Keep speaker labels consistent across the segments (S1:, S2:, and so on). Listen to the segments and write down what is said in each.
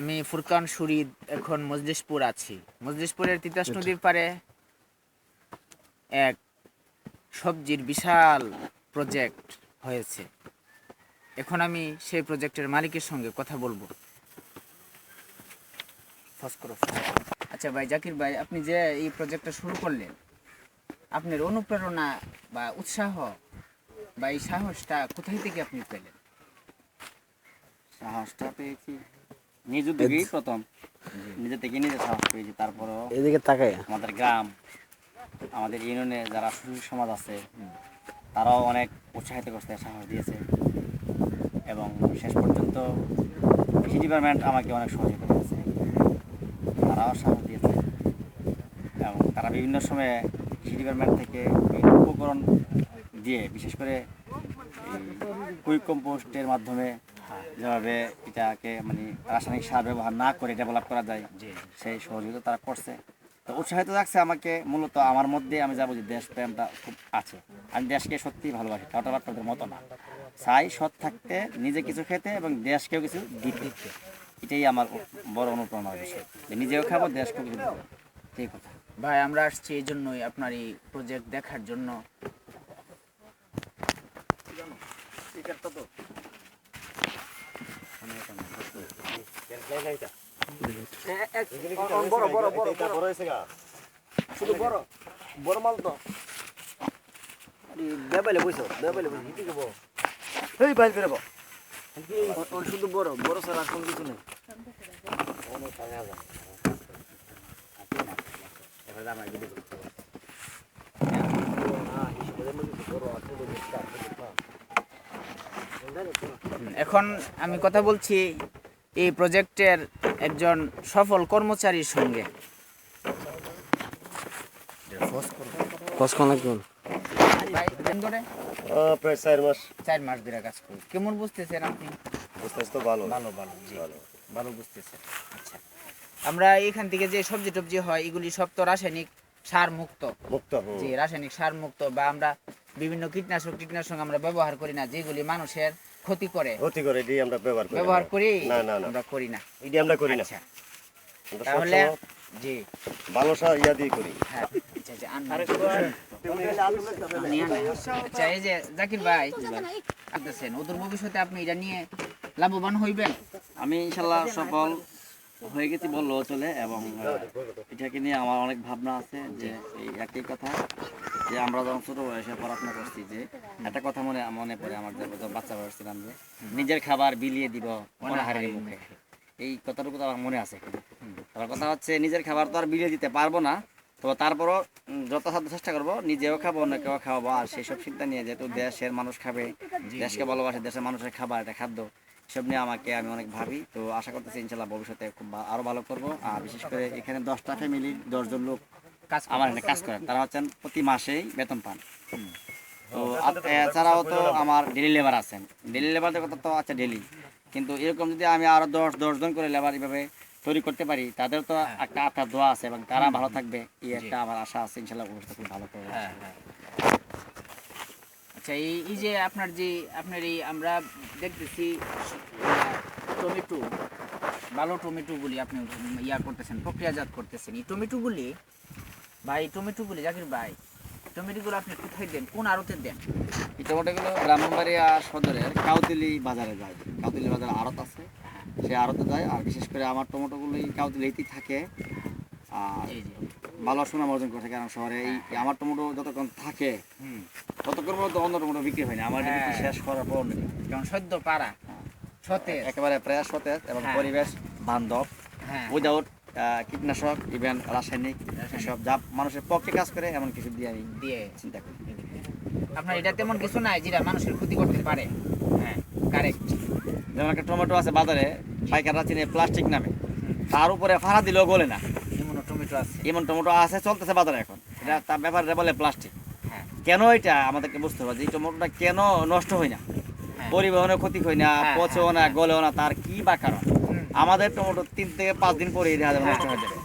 S1: আমি ফুরকান সুরিদ এখন মজলিশপুর আছি। মজলিশপুরের তিতাস নদীর পারে এক সবজির বিশাল প্রজেক্ট হয়েছে। এখন আমি সেই প্রজেক্টের মালিকের সঙ্গে কথা বলব। আচ্ছা ভাই জাকির ভাই আপনি যে এই প্রজেক্টটা শুরু করলেন আপনার অনুপ্রেরণা বা উৎসাহ বা এই সাহসটা কোথায় থেকে আপনি পেলেন?
S2: সাহসটা পেয়েছি। নিজ উদ্যোগেই প্রথম। নিজে থেকে নিজে সাহস পেয়েছি তারপরেও
S3: এদিকে তাকাই
S2: আমাদের গ্রাম আমাদের ইউনিয়নে যারা সুশীল সমাজ আছে তারাও অনেক উৎসাহিত করতে সাহস দিয়েছে। এবং শেষ পর্যন্ত কৃষি ডিপার্টমেন্ট আমাকে অনেক সহযোগিতা করেছে। তারাও সাহস দিয়েছে। এবং তারা বিভিন্ন সময়ে কৃষি ডিপার্টমেন্ট থেকে উপকরণ দিয়ে বিশেষ করে কুইক কম্পোস্টের মাধ্যমে যেভাবে এটাকে মানে রাসায়নিক সার ব্যবহার না করে ডেভেলপ করা যায় সেই সহযোগিতা তারা করছে। তো উৎসাহিত রাখছে আমাকে মূলত আমার মধ্যে আমি যাব যে দেশপ্রেমটা খুব আছে। আমি দেশকে সত্যিই ভালোবাসি টাটাবাট্টাদের মতো না। চাই সৎ থাকতে নিজে কিছু খেতে এবং দেশকেও কিছু দিতে। এটাই আমার বড় অনুপ্রেরণার বিষয়। যে নিজেও খাব দেশকেও কিছু দেবো সেই কথা।
S1: ভাই আমরা আসছি এই জন্যই আপনার এই প্রজেক্ট দেখার জন্য।
S3: বড় বড় বড় শুধু বড় বড় মাল তো। দেবাইলে বইছো দেবাইলে বইছো হিটি কেবো এই বাইল ফেরবো শুধু বড় বড় স্যার আর কোন কিছু নেই।
S1: এখন আমি কথা বলছি এই প্রজেক্টের একজন সফল কর্মচারীর সঙ্গে।
S4: প্রায় চার মাস।
S1: চার মাস ধরে কাজ করি। কেমন বুঝতেছেন আপনি?
S4: বুঝতে তো ভালো।
S1: ভালো ভালো জি। ভালো। বুঝতেছেন। আচ্ছা। আমরা এখান থেকে যে সবজি টবজি হয় এগুলি সব তো রাসায়নিক সার মুক্ত।
S4: মুক্ত।
S1: জি রাসায়নিক সার মুক্ত বা আমরা বিভিন্ন কীটনাশক কীটনাশক আমরা ব্যবহার করি না যেগুলি মানুষের ক্ষতি করে।
S4: ক্ষতি করে এটি আমরা ব্যবহার করি
S1: ব্যবহার করি
S4: না না না।
S1: আমরা করি না।
S4: এটি আমরা করি না।
S1: আচ্ছা। তাহলে জি।
S4: ভালো সার ইয়া দিয়ে করি।
S1: হ্যাঁ আচ্ছা আচ্ছা। আচ্ছা এই যে জাকির ভাই আপনি ওদের ভবিষ্যতে আপনি এটা নিয়ে লাভবান হইবেন?
S2: আমি ইনশাল্লাহ সফল। হয়ে গেছি বললেও চলে এবং এটাকে নিয়ে আমার অনেক ভাবনা আছে যে এই একই কথা যে আমরা যখন ছোট বয়সে পড়াশোনা করছি যে একটা কথা মনে মনে পড়ে আমার বাচ্চা বয়স ছিলাম যে নিজের খাবার বিলিয়ে দিব অনাহারের মুখে। এই কথাটুকু তো আমার মনে আছে তার কথা হচ্ছে নিজের খাবার তো আর বিলিয়ে দিতে পারব না তো তারপরও যথাসাধ্য চেষ্টা করব নিজেও খাব অন্যকেও খাওয়াবো আর সেই সব চিন্তা নিয়ে যেহেতু দেশের মানুষ খাবে দেশকে ভালোবাসে দেশের মানুষের খাবার এটা খাদ্য সব নিয়ে আমাকে আমি অনেক ভাবি। তো আশা করতেছি ইনশাল্লাহ ভবিষ্যতে খুব আরও ভালো করব। আর বিশেষ করে এখানে দশটা ফ্যামিলি দশজন লোক
S1: কাজ
S2: আমার এখানে কাজ করেন তারা হচ্ছেন প্রতি মাসেই বেতন পান। তো এছাড়াও তো আমার ডেলি লেবার আছেন। ডেলি লেবারদের কথা তো আছে ডেলি কিন্তু এরকম যদি আমি আরও দশ দশজন করে লেবার এইভাবে তৈরি করতে পারি তাদের তো একটা আত্মার দোয়া আছে এবং তারা ভালো থাকবে। এই একটা আমার আশা আছে। ইনশাল্লাহ ভবিষ্যতে খুব ভালো করব।
S1: হ্যাঁ হ্যাঁ। আচ্ছা এই যে আপনার যে আপনার এই আমরা দেখতেছি টমেটো ভালো টমেটোগুলি আপনি ইয়া করতেছেন প্রক্রিয়াজাত করতেছেন। এই টমেটোগুলি ভাই টমেটোগুলি জাকির ভাই টমেটোগুলো আপনি কোথায় দেন? কোন আড়তে দেন?
S2: এই টমেটোগুলো ব্রাহ্মণবাড়িয়া সদরের কাউতিলি বাজারে যায়। কাউতিলি বাজারে আড়ত আছে। সে আড়তে যায়। আর বিশেষ করে আমার টমেটোগুলি কাউতিলিতেই থাকে। আর ভালো সুনাম অর্জন করে থাকে কারণ শহরে। এই এই আমার টমেটো যতক্ষণ থাকে ততক্ষণ পর্যন্ত অন্য টমেটো বিক্রি হয় না। আমার
S1: হ্যাঁ।
S2: শেষ করার পর।
S1: যেমন সদ্য পাড়া সতেজ।
S2: একেবারে প্রায় সতেজ এবং
S1: হ্যাঁ।
S2: পরিবেশ বান্ধব
S1: হ্যাঁ।
S2: উইদাউট কীটনাশক ইভেন রাসায়নিক। এসব যা মানুষের পক্ষে কাজ করে এমন কিছু দিয়ে আমি
S1: দিয়ে।
S2: চিন্তা করি।
S1: আপনার এটা তেমন কিছু নাই যেটা মানুষের ক্ষতি করতে পারে। হ্যাঁ কারেক্ট
S2: যেমন একটা টমেটো আছে বাজারে পাইকাররা চিনে প্লাস্টিক নামে। তার উপরে ফাড়া দিলেও গলে না।
S1: টমেটো আছে
S2: এমন টমেটো আছে চলতেছে বাজারে এখন। এটা তার ব্যাপারে বলে প্লাস্টিক
S1: হ্যাঁ।
S2: কেন এটা? আমাদেরকে বুঝতে হবে যে টমেটোটা কেন নষ্ট হয় না?
S1: হ্যাঁ।
S2: পরিবহনে ক্ষতি হয় না
S1: হ্যাঁ,
S2: পচেও না গলেও না তার কি বা কারণ? আমাদের টমেটো তিন থেকে পাঁচ দিন পরে দেখা যাবে নষ্ট হয়ে যাবে।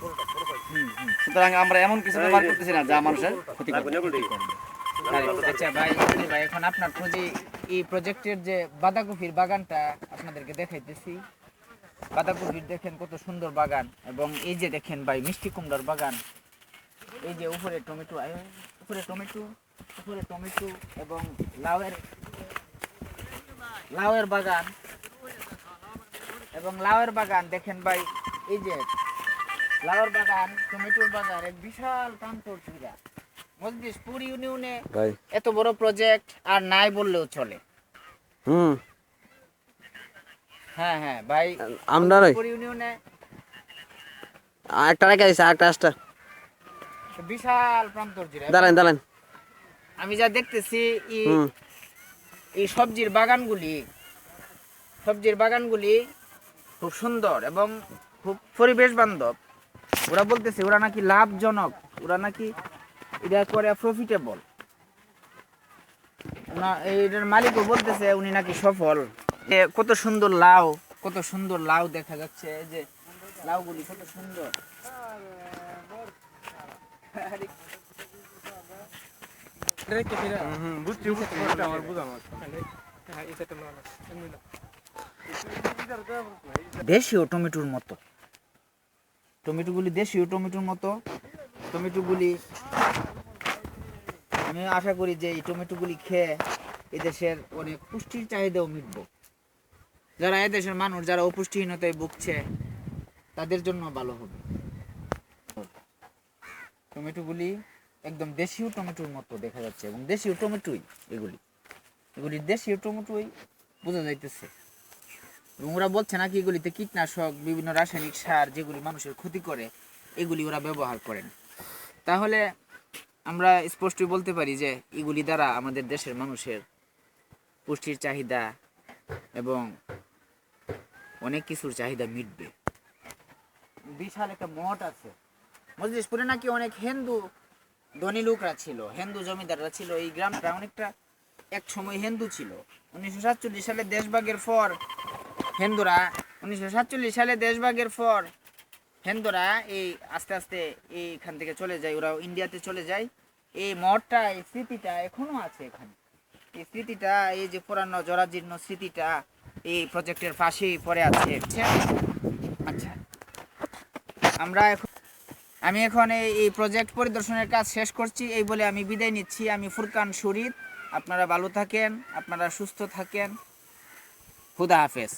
S2: সুতরাং আমরা এমন কিছু ব্যবহার করতেছি না যা মানুষের ক্ষতি
S1: আচ্ছা ভাই ভাই এখন আপনার প্রজে এই প্রজেক্টের যে বাঁধাকপির বাগানটা আপনাদেরকে দেখাইতেছি। বাঁধাকপির দেখেন কত সুন্দর বাগান। এবং এই যে দেখেন ভাই মিষ্টি কুমড়ার বাগান। এই যে উপরে টমেটো উপরে টমেটো উপরে টমেটো এবং লাউয়ের লাউয়ের বাগান। এবং লাউয়ের বাগান দেখেন ভাই এই যে লাউয়ের বাগান টমেটোর বাগান এক বিশাল প্রান্তর জুড়া মজলিশপুর ইউনিয়নে এত বড় প্রজেক্ট আর নাই বললেও চলে।
S3: হুম।
S1: হ্যাঁ হ্যাঁ ভাই
S3: আমরা নই
S1: ইউনিয়নে
S3: একটা রেখে দিছে একটা আসটা।
S1: বিশাল প্রান্তর জুড়ে
S3: দাঁড়ান দাঁড়ান।
S1: আমি যা দেখতেছি এই সবজির বাগানগুলি সবজির বাগানগুলি খুব সুন্দর এবং খুব পরিবেশ বান্ধব ওরা বলতেছে ওরা নাকি লাভজনক ওরা নাকি এটা করে প্রফিটেবল এটার মালিকও বলতেছে উনি নাকি সফল। কত সুন্দর লাউ, কত সুন্দর লাউ দেখা যাচ্ছে, এই যে লাউগুলি কত সুন্দর। দেশীয় টমেটোর মতো। টমেটোগুলি দেশীয় টমেটোর মতো। টমেটোগুলি, আমি আশা করি যে এই টমেটোগুলি খেয়ে এদেশের অনেক পুষ্টির চাহিদাও মিটব। যারা এদেশের মানুষ, যারা অপুষ্টিহীনতায় ভুগছে, তাদের জন্য ভালো হবে। টমেটোগুলি একদম দেশীয় টমেটোর মতো দেখা যাচ্ছে, এবং দেশীয় টমেটোই এগুলি। এগুলি দেশীয় টমেটোই, বোঝা যাইতেছে। এবং ওরা বলছে নাকি এগুলিতে কীটনাশক, বিভিন্ন রাসায়নিক সার যেগুলি মানুষের ক্ষতি করে, এগুলি ওরা ব্যবহার করেন তাহলে আমরা স্পষ্টই বলতে পারি যে এগুলি দ্বারা আমাদের দেশের মানুষের পুষ্টির চাহিদা এবং অনেক কিছুর চাহিদা মিটবে। বিশাল একটা মঠ আছে। মজলিশপুরে নাকি অনেক হিন্দু ধনী লোকরা ছিল, হিন্দু জমিদাররা ছিল। এই গ্রামটা অনেকটা এক সময় হিন্দু ছিল। উনিশশো সাতচল্লিশ সালে দেশভাগের পর হিন্দুরা, উনিশশো সাতচল্লিশ সালে দেশভাগের পর হিন্দুরা এই আস্তে আস্তে এইখান থেকে চলে যায় ওরা ইন্ডিয়াতে চলে যায়। এই মঠটা, এই স্মৃতিটা এখনও আছে এখানে। এই স্মৃতিটা, এই যে পুরানো জরাজীর্ণ স্মৃতিটা এই প্রজেক্টের পাশেই পড়ে আছে। আচ্ছা। আমরা এখন আমি এখন এই প্রজেক্ট পরিদর্শনের কাজ শেষ করছি। এই বলে আমি বিদায় নিচ্ছি। আমি ফুরকান শরীর আপনারা ভালো থাকেন, আপনারা সুস্থ থাকেন। খুদা হাফেজ।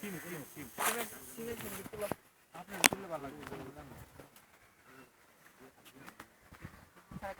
S1: সিম সিম সিম সিমের সিমের সঙ্গে আপনার তুলে ভালো লাগবে হ্যাঁ